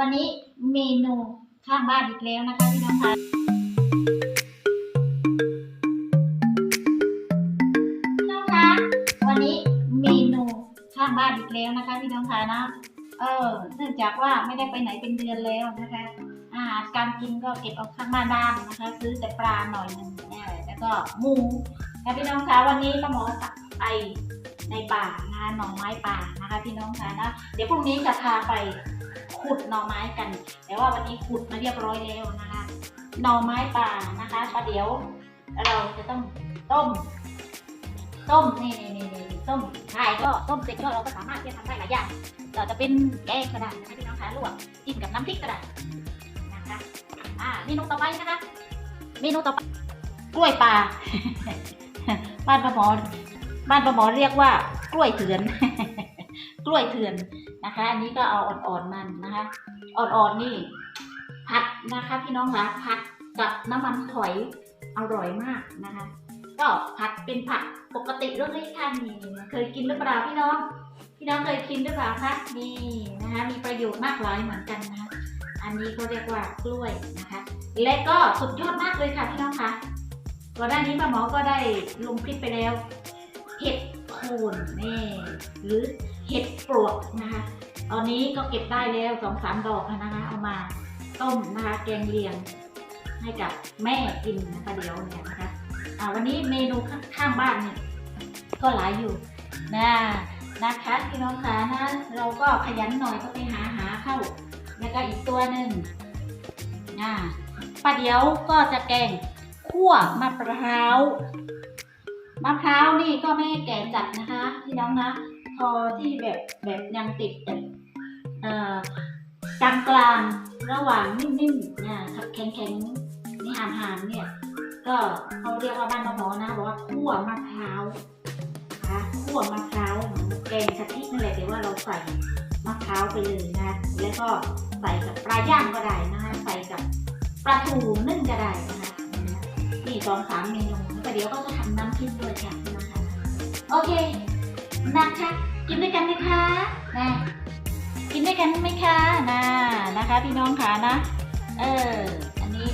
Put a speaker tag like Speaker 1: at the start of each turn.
Speaker 1: วันนี้เมนูข้างบ้านอีกแล้วนะคะพี่น้องคะพี่น้องคะวันนี้เมนูข้างบ้านอีกแล้วนะคะพี่น้องคะนะเออเนื่องจากว่าไม่ได้ไปไหนเป็นเดือนแล้วนะคะอาหารการกินก็เก็บเอาข้างบ้านบ้างนะคะ ซื้อแต่ปลาหน่อยหนึ่งแล้วก็หมูค่ะพี่น้องคะวันนี้ป้าหมอไป ในป่านะคะหน่อไม้ป่านะคะ พี่น้องคะนะเดี๋ยวพรุ่งนี้จะพาไปขุดหน่อไม้กัน แต่ว่าวันนี้ขุดมาเรียบร้อยแล้วนะคะ หน่อไม้ป่านะคะประเดี๋ยวเราจะต้องต้ม ต้มนี่นี่นี่นี่ต้มใช่ก็ต้มเสร็จก็เราก็สามารถที่จะทำได้หลายอย่างเราจะเป็นแกงก็ได้นะคะพี่น้องคะลวกจิ้มกับน้ำพริกก็ได้นะคะอ่าเมนูต่อไปนะคะเมนูต่อไปกล้วยป่าบ้านประหมอ บ้านประหมอเรียกว่ากล้วยเถือน กล้วยเถือนนะคะ อันนี้ก็เอาอ่อนๆมันนะคะ อ่อนๆนี่ผัดนะคะ พี่น้องคะผัดกับน้ำมันหอยอร่อยมากนะคะ ก็ผัดเป็นผัดปกติเรื่องเล็กค่ะนี่เคยกินหรือเปล่าพี่น้อง พี่น้องเคยกินหรือเปล่าคะนี่นะคะมีประโยชน์มากหลายเหมือนกันนะคะอันนี้ก็เรียกว่ากล้วยนะคะ และก็สุดยอดมากเลยค่ะพี่น้องคะก่อนหน้านี้ป้าหมอก็ได้ลงคลิปไปแล้ว เห็ดโคนนี่หรือเห็ดปลวกนะคะ ตอนนี้ก็เก็บได้แล้วสองสามดอกนะคะ เอามาต้มนะคะแกงเลียงให้กับแม่กินนะคะเดี๋ยวเนี่ยนะคะอ่าวันนี้เมนูข้างบ้านเนี่ยก็หลายอยู่นะนะคะพี่น้องคะนะเราก็ขยันหน่อยก็ไปหาหาเข้า แล้วก็อีกตัวหนึ่งอ่าป้าเดี๋ยวก็จะแกงคั่วมะพร้าว มะพร้าวนี่ก็ไม่แก่จัดนะคะพี่น้องนะ พอที่แบบแบบยังติดแบบกลางกลางระหว่างนิ่มๆเนี่ยแข็งๆนี่หานหานๆเนี่ย ก็เขาเรียกว่าบ้านมะพร้าวนะบอกว่าคั่วมะพร้าวนะคะคั่วมะพร้าวแกงกะทินั่นแหละแต่ว่าเราใส่มะพร้าวไปเลยนะ แล้วก็ใส่กับปลาย่างก็ได้นะคะใส่กับปลาทูนึ่งก็ได้นะคะนี่สองสามเมนู แต่เดี๋ยวก็จะทำน้ำพริกด้วยค่ะนะคะโอเคนะคะกินด้วยกันไหมคะนะกินด้วยกันไหมคะนะนะคะ พี่น้องคะนะ เออ อันนี้